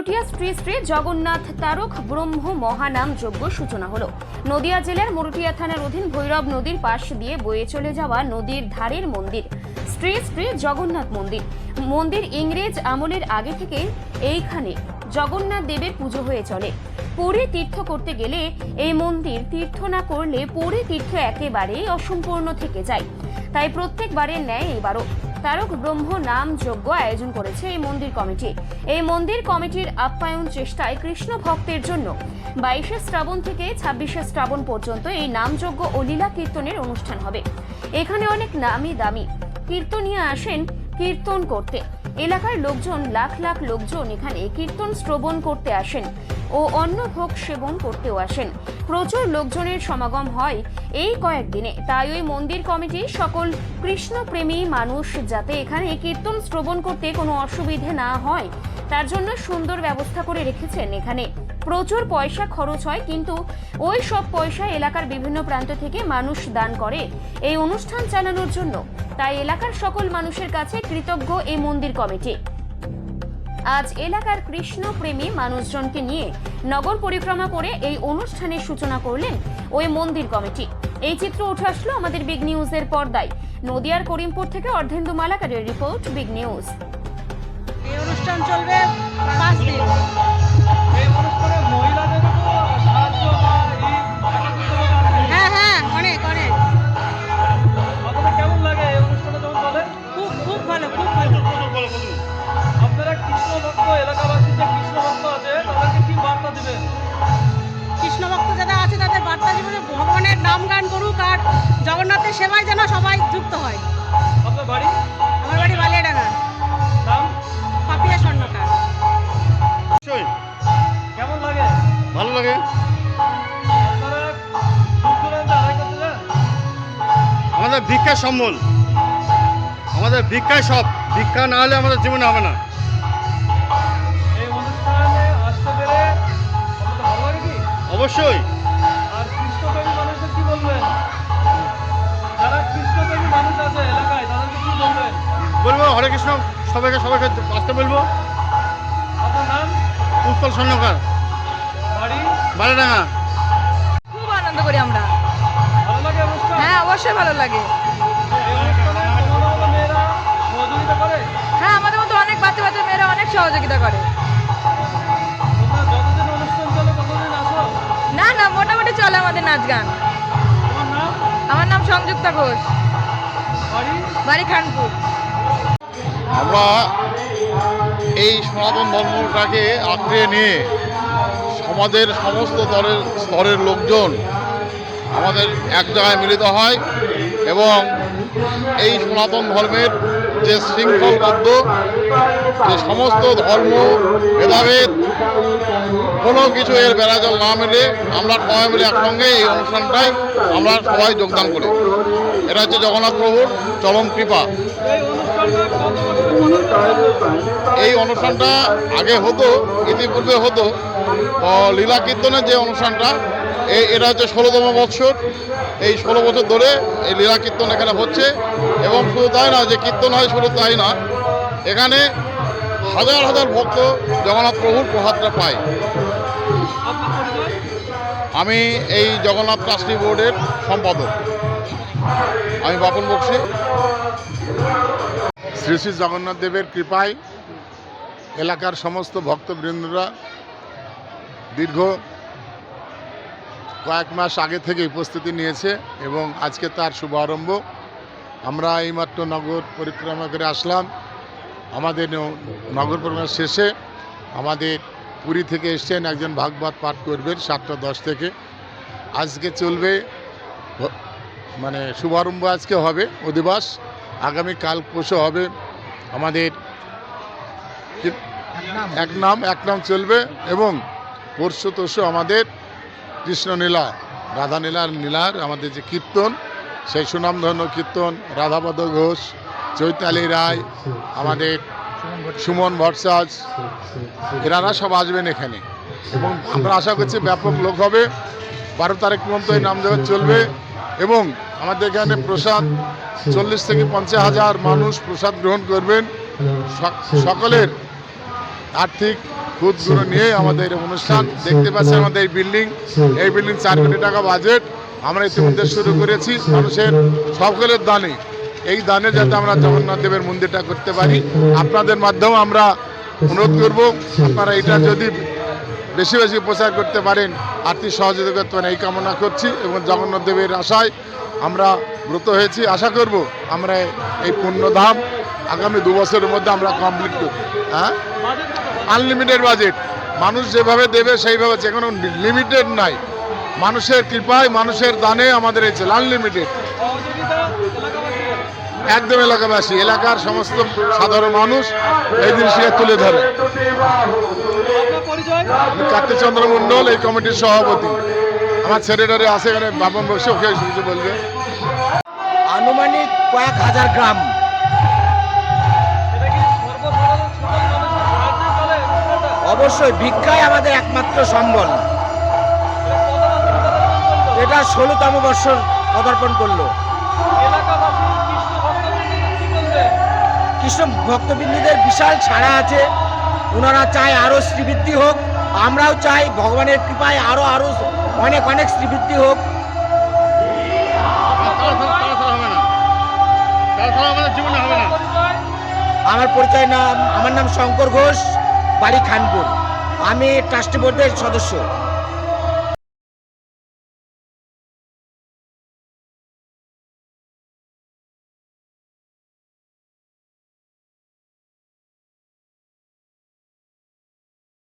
মরুটিয়া শ্রী শ্রী জগন্নাথ তারক ব্রহ্ম মহানাম যজ্ঞ সূচনা হলো। নদিয়া জেলার মরুটিয়া থানার অধীন ভৈরব নদীর পাশ দিয়ে বয়ে চলে যাওয়া নদীর ধারের মন্দির, শ্রী শ্রী জগন্নাথ মন্দির। মন্দির ইংরেজ আমলের আগে থেকে এইখানে জগন্নাথ দেবের পুজো হয়ে চলে। পুরী তীর্থ করতে গেলে এই মন্দির তীর্থ না করলে পুরী তীর্থ একেবারেই অসম্পূর্ণ থেকে যায়। তাই প্রত্যেকবারের ন্যায় এবারও তারক ব্রহ্ম নাম যজ্ঞ আয়োজন করেছে এই মন্দির কমিটি। এই মন্দির কমিটির আপ্যায়ন চেষ্টায় কৃষ্ণ ভক্তের জন্য বাইশে শ্রাবণ থেকে ছাব্বিশে শ্রাবণ পর্যন্ত এই নামযজ্ঞ ও লীলা কীর্তনের অনুষ্ঠান হবে। এখানে অনেক নামি দামি কীর্তনিয়া আসেন কীর্তন করতে। এলাকার লোকজন, লাখ লাখ লোকজন এখানে কীর্তন শ্রবণ করতে আসেন। ও অন্ন ভোগ সেবন করতেও আসেন। প্রচুর লোকজনের সমাগম হয় এই কয়েকদিনে তাই ওই মন্দির কমিটি সকল কৃষ্ণপ্রেমী মানুষ যাতে এখানে কীর্তন শ্রবণ করতে কোনো অসুবিধে না হয়, তার জন্য সুন্দর ব্যবস্থা করে রেখেছেন এখানে। প্রচুর পয়সা খরচ হয়, কিন্তু ওই সব পয়সা এলাকার বিভিন্ন প্রান্ত থেকে মানুষ দান করে এই অনুষ্ঠান চালানোর জন্য। তাই এলাকার সকল মানুষের কাছে কৃতজ্ঞ এই মন্দির কমিটি। আজ এলাকার কৃষ্ণ প্রেমী মানুষজনকে নিয়ে নগর পরিক্রমা করে এই অনুষ্ঠানের সূচনা করলেন ওই মন্দির কমিটি। এই চিত্র উঠে আসলো আমাদের বিগ নিউজের পর্দায়। নদিয়ার করিমপুর থেকে অর্ধেন্দু মালাকারের রিপোর্ট, বিগ নিউজ। এই অনুষ্ঠান চলবে পাঁচ দিন। জগন্নাথের সেবায় যেন সবাই যুক্ত হয়। আপনার বাড়ি? আমার বাড়ি বালিয়াডাঙ্গা। নাম? পাপিয়া স্বর্ণকার। অবশ্যই কেমন লাগে? ভালো লাগে। আমাদের ভিক্ষা সম্বল। আমাদের ভিক্ষায় সব। ভিক্ষা না হলে আমাদের জীবনে হবে না। অবশ্যই। হরে কৃষ্ণ সবাইকে সবাইকে আসতে বলব। আপনার নাম? উৎপল স্বর্ণকার। বাড়ি? বারেডাঙ্গা। খুব আনন্দ করি আমরা। হ্যাঁ অবশ্যই ভালো লাগে। হ্যাঁ আমাদের মতো অনেক বাচ্চা বাচ্চা মেয়েরা অনেক সহযোগিতা করে। না না মোটামুটি চলে আমাদের নাচ গান। আমার নাম সংযুক্তা ঘোষ। বাড়ি? বাড়ি খানপুর। আমরা এই সনাতন ধর্মটাকে আঁকড়ে নিয়ে সমাজের সমস্ত দলের স্তরের লোকজন আমাদের এক জায়গায় মিলিত হয় এবং এই সনাতন ধর্মের যে শৃঙ্খলবদ্ধ, যে সমস্ত ধর্ম, ভেদাভেদ, কোনো কিছু এর বেড়াজল না মিলে, আমরা সবাই মিলে একসঙ্গে এই অনুষ্ঠানটায় আমরা সবাই যোগদান করি। এটা হচ্ছে জগন্নাথ প্রভুর চরম কৃপা। এই অনুষ্ঠানটা আগে হতো, ইতিপূর্বে হতো লীলা কীর্তনের যে অনুষ্ঠানটা এটা হচ্ছে ষোলোতম বৎসর। এই ষোলো বছর ধরে এই লীলা কীর্তন এখানে হচ্ছে এবং শুধু তাই না যে কীর্তন হয় শুধু তাই না, এখানে হাজার হাজার ভক্ত জগন্নাথ প্রভুর প্রভাবটা পায়। আমি এই জগন্নাথ ট্রাস্টি বোর্ডের সম্পাদক। আমি বাপন বক্সি। শ্রী শ্রী জগন্নাথ দেবের কৃপায় এলাকার সমস্ত ভক্তবৃন্দরা দীর্ঘ কয়েক মাস আগে থেকে উপস্থিতি নিয়েছে এবং আজকে তার শুভারম্ভ আমরা এইমাত্র নগর পরিক্রমা করে আসলাম। আমাদের নগর পরিক্রমা শেষে আমাদের পুরী থেকে এসছেন একজন ভাগবত পাঠ করবেন সাতটা দশ থেকে। আজকে চলবে মানে শুভারম্ভ আজকে হবে, অধিবাস। আগামী কাল পরশু হবে আমাদের এক নাম এক নাম চলবে এবং পরশু তরশু আমাদের কৃষ্ণনীলা রাধানীলার নীলার আমাদের যে কীর্তন, সেই সুনামধন্য কীর্তন, রাধাপদ ঘোষ, চৈতালি রায়, আমাদের সুমন ভট্টাচ এনারা সব আসবেন এখানে। এবং আমরা আশা করছি ব্যাপক লোক হবে। বারো তারিখ পর্যন্ত এই নামদেব চলবে। এবং আমাদের এখানে প্রসাদ, চল্লিশ থেকে পঞ্চাশ হাজার মানুষ প্রসাদ গ্রহণ করবেন। সক- সকলের আর্থিক খুদগুলো নিয়ে আমাদের অনুষ্ঠান দেখতে পাচ্ছি আমাদের এই বিল্ডিং। এই বিল্ডিং চার কোটি টাকা বাজেট। আমরা ইতিমধ্যে শুরু করেছি মানুষের সকলের দানে। এই দানে যাতে আমরা জগন্নাথ দেবের মন্দিরটা করতে পারি। আপনাদের মাধ্যমে আমরা অনুরোধ করব আপনারা এটা যদি বেশি বেশি প্রচার করতে পারেন আর্থিক সহযোগিতা করতে পারেন এই কামনা করছি এবং জগন্নাথ দেবের আশায় আমরা ব্রত হয়েছি। আশা করব আমরা এই পুণ্যধাম আগামী দু বছরের মধ্যে আমরা কমপ্লিট করব। হ্যাঁ? আনলিমিটেড বাজেট মানুষ যেভাবে দেবে, সেইভাবে হচ্ছে। কোনো লিমিটেড নাই। মানুষের কৃপায়, মানুষের দানে আমাদের এই ছিল আনলিমিটেড একদম এলাকাবাসী। এলাকার সমস্ত সাধারণ মানুষ এই জিনিসকে তুলে ধরে। কার্তিকচন্দ্র মণ্ডল, এই কমিটির সভাপতি। আমার সেক্রেটারি আছে এখানে, বাপন বসে, ওকে কিছু বলবে। আনুমানিক কয়েক হাজার গ্রাম। অবশ্যই ভিক্ষাই আমাদের একমাত্র সম্বল। এটা ষোলোতম বর্ষর পদার্পণ করল। কৃষ্ণ ভক্তবৃন্দীদের বিশাল ছাড়া আছে। ওনারা চায় আরও শ্রীবৃদ্ধি হোক। আমরাও চাই ভগবানের কৃপায় আরও আরও অনেক অনেক শ্রীবৃদ্ধি হোক। আমার পরিচয় নাম আমার নাম শঙ্কর ঘোষ। বাড়ি খানপুর। আমি ট্রাস্টি বোর্ডের সদস্য।